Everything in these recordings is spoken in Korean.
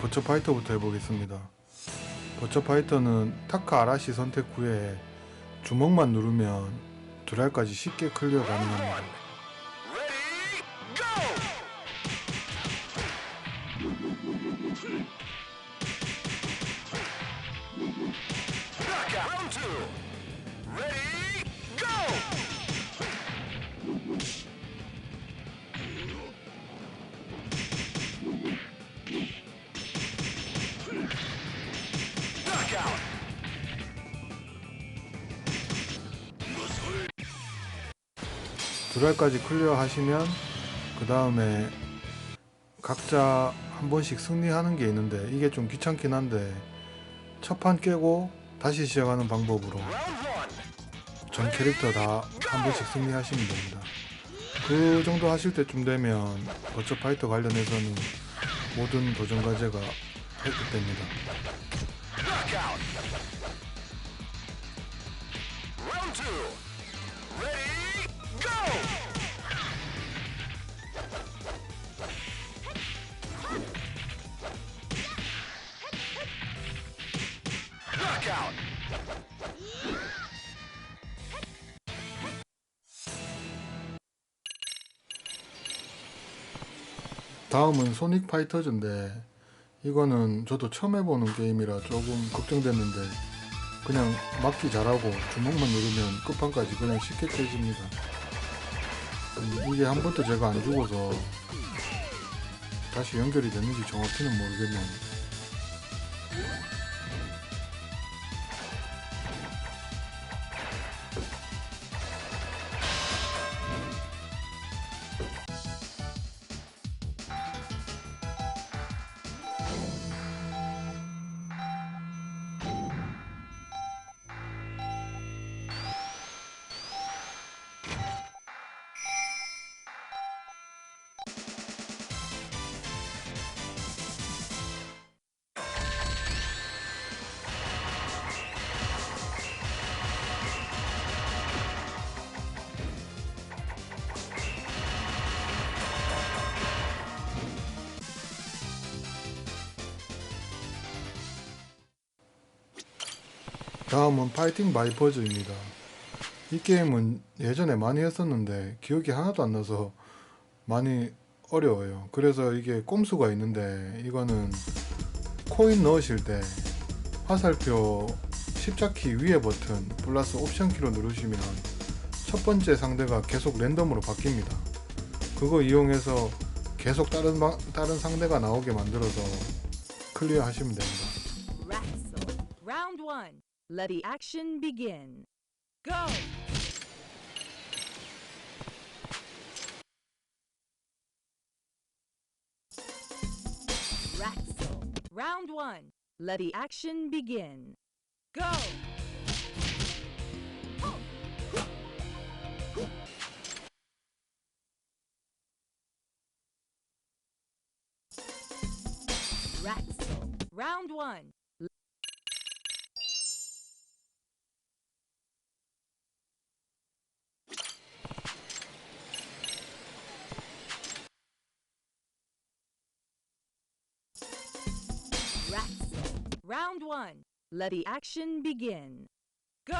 버처 파이터부터 해보겠습니다. 버처 파이터는 타카 아라시 선택 후에 주먹만 누르면 드랄까지 쉽게 클리어 가능합니다. 드랄까지 클리어 하시면 그 다음에 각자 한 번씩 승리하는 게 있는데 이게 좀 귀찮긴 한데 첫 판 깨고 다시 시작하는 방법으로. 전 캐릭터 다 한 번씩 승리하시면 됩니다. 그 정도 하실 때쯤 되면 버처 파이터 관련해서는 모든 도전 과제가 획득됩니다. 다음은 소닉 파이터즈인데 이거는 저도 처음 해보는 게임이라 조금 걱정됐는데 그냥 맞기 잘하고 주먹만 누르면 끝판까지 그냥 쉽게 깨집니다. 음, 이게 한 번도 제가 안 죽어서 다시 연결이 됐는지 정확히는 모르겠네요. 다음은 파이팅 바이퍼즈입니다. 이 게임은 예전에 많이 했었는데 기억이 하나도 안 나서 많이 어려워요. 그래서 이게 꼼수가 있는데 이거는 코인 넣으실 때 화살표 십자키 위에 버튼 플러스 옵션 키로 누르시면 첫 번째 상대가 계속 랜덤으로 바뀝니다. 그거 이용해서 계속 다른 방- 다른 상대가 나오게 만들어서 클리어 하시면 됩니다. Let the action begin. Go! Wrestle. Round one. Let the action begin. Go! Wrestle. Round one. One. Let the action begin. Go!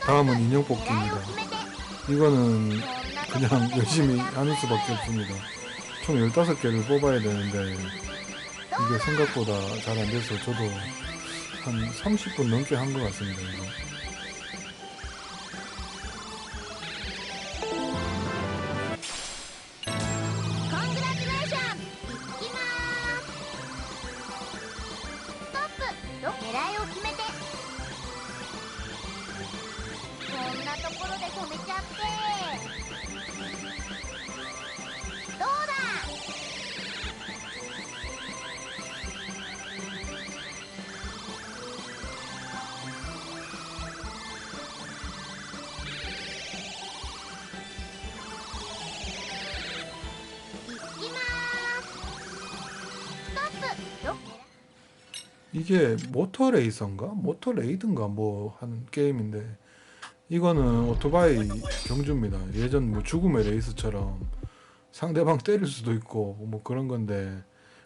다음은 인형 뽑기입니다. 이거는 그냥 열심히 하는 수밖에 없습니다. 총 15개를 뽑아야 되는데 이게 생각보다 잘 안 돼서 저도 한 30분 넘게 한 것 같습니다. 이거. 이게 모터 레이서인가? 모터 레이드인가 뭐 하는 게임인데 이거는 오토바이 경주입니다. 예전 뭐 죽음의 레이스처럼 상대방 때릴 수도 있고 뭐 그런 건데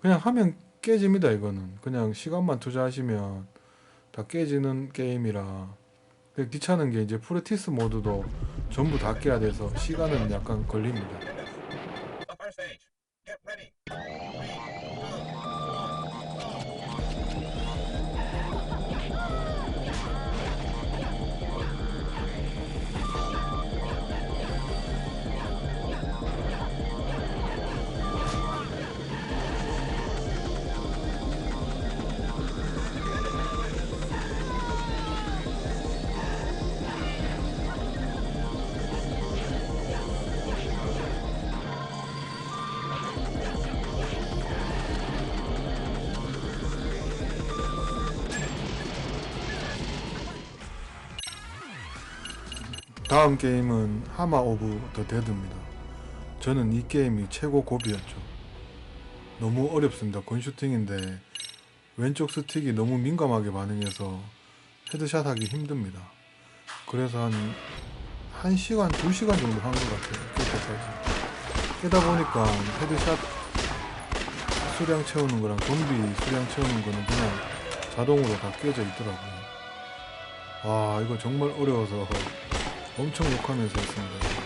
그냥 하면 깨집니다. 이거는 그냥 시간만 투자하시면 다 깨지는 게임이라 귀찮은 게 이제 프레티스 모드도 전부 다 깨야 돼서 시간은 약간 걸립니다. 다음 게임은 하마 오브 더 데드입니다. 저는 이 게임이 최고 고비였죠. 너무 어렵습니다. 건슈팅인데 왼쪽 스틱이 너무 민감하게 반응해서 헤드샷 하기 힘듭니다. 그래서 한 1시간, 2시간 정도 한 것 같아요. 깰 때까지. 깨다 보니까 헤드샷 수량 채우는 거랑 좀비 수량 채우는 거는 그냥 자동으로 다 깨져 있더라고요. 와, 이거 정말 어려워서 엄청 욕하면서 했습니다.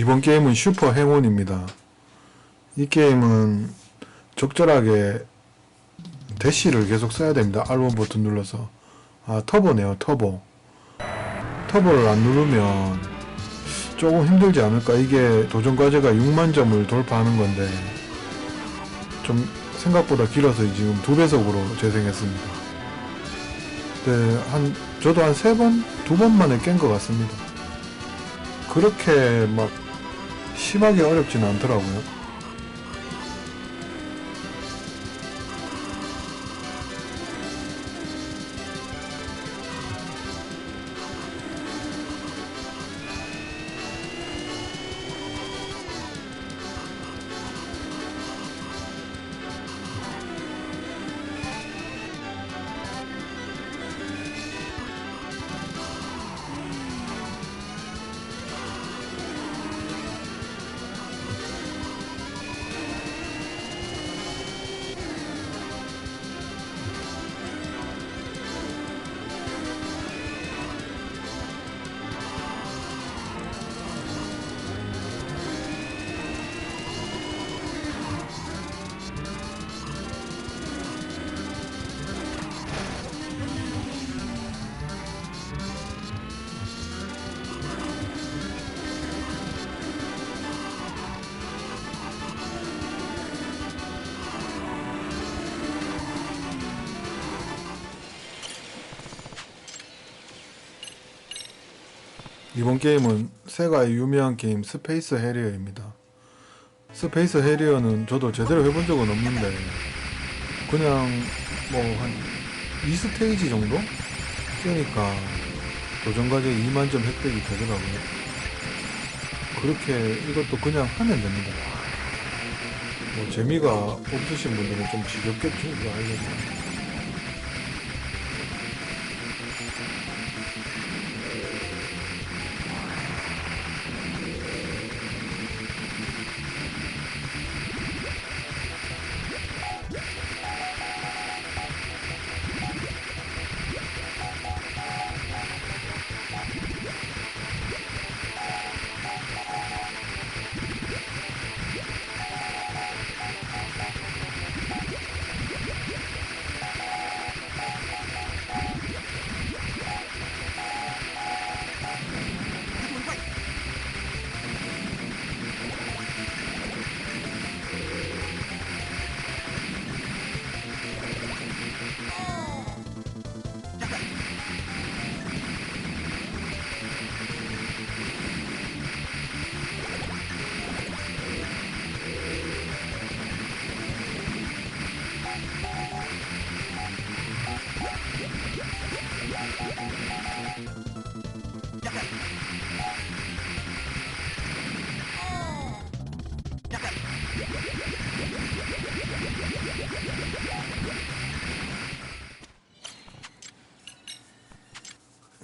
이번 게임은 슈퍼 행운입니다. 이 게임은 적절하게 대시를 계속 써야 됩니다. R1 버튼 눌러서. 아, 터보네요, 터보. 터보를 안 누르면 조금 힘들지 않을까. 이게 도전 과제가 6만 점을 돌파하는 건데, 좀 생각보다 길어서 지금 두 배속으로 재생했습니다. 네, 한, 저도 한 세 번, 두 번 만에 깬 것 같습니다. 그렇게 막 심하게 어렵지는 않더라고요. 이번 게임은 세가의 유명한 게임 스페이스 해리어입니다. 스페이스 해리어는 저도 제대로 해본 적은 없는데 그냥 뭐 한 2스테이지 정도 깨니까 도전과제 2만 점 획득이 되더라고요. 그렇게 이것도 그냥 하면 됩니다. 뭐 재미가 없으신 분들은 좀 지겹겠죠, 이거 알려서.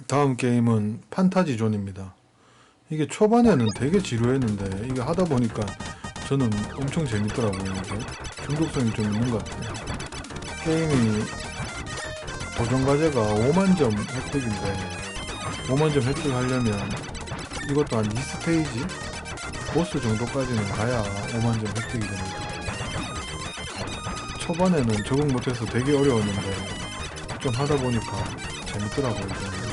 다음 게임은 판타지 존입니다. 이게 초반에는 되게 지루했는데 이게 하다 보니까 저는 엄청 재밌더라고요. 중독성이 좀 있는 것 같아요. 게임이 도전 과제가 5만 점 획득인데 5만 점 획득하려면 이것도 한 2스테이지 보스 정도까지는 가야 5만 점 획득이 됩니다. 초반에는 적응 못해서 되게 어려웠는데 좀 하다 보니까 재밌더라고요.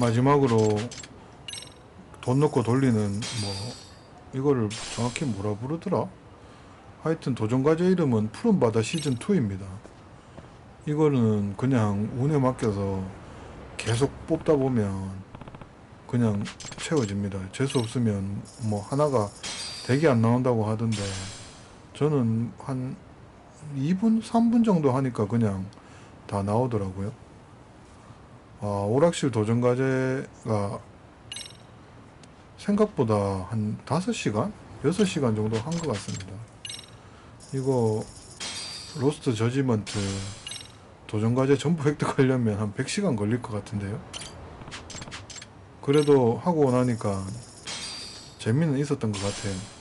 마지막으로 돈 넣고 돌리는 뭐 이거를 정확히 뭐라 부르더라? 하여튼 도전과제 이름은 푸른바다 시즌2입니다. 이거는 그냥 운에 맡겨서 계속 뽑다 보면 그냥 채워집니다. 재수 없으면 뭐 하나가 대기 안 나온다고 하던데 저는 한 2분, 3분 정도 하니까 그냥 다 나오더라고요. 아, 오락실 도전 과제가 생각보다 한 5시간? 6시간 정도 한 것 같습니다. 이거 로스트 저지먼트 도전 과제 전부 획득하려면 한 100시간 걸릴 것 같은데요. 그래도 하고 나니까 재미는 있었던 것 같아요.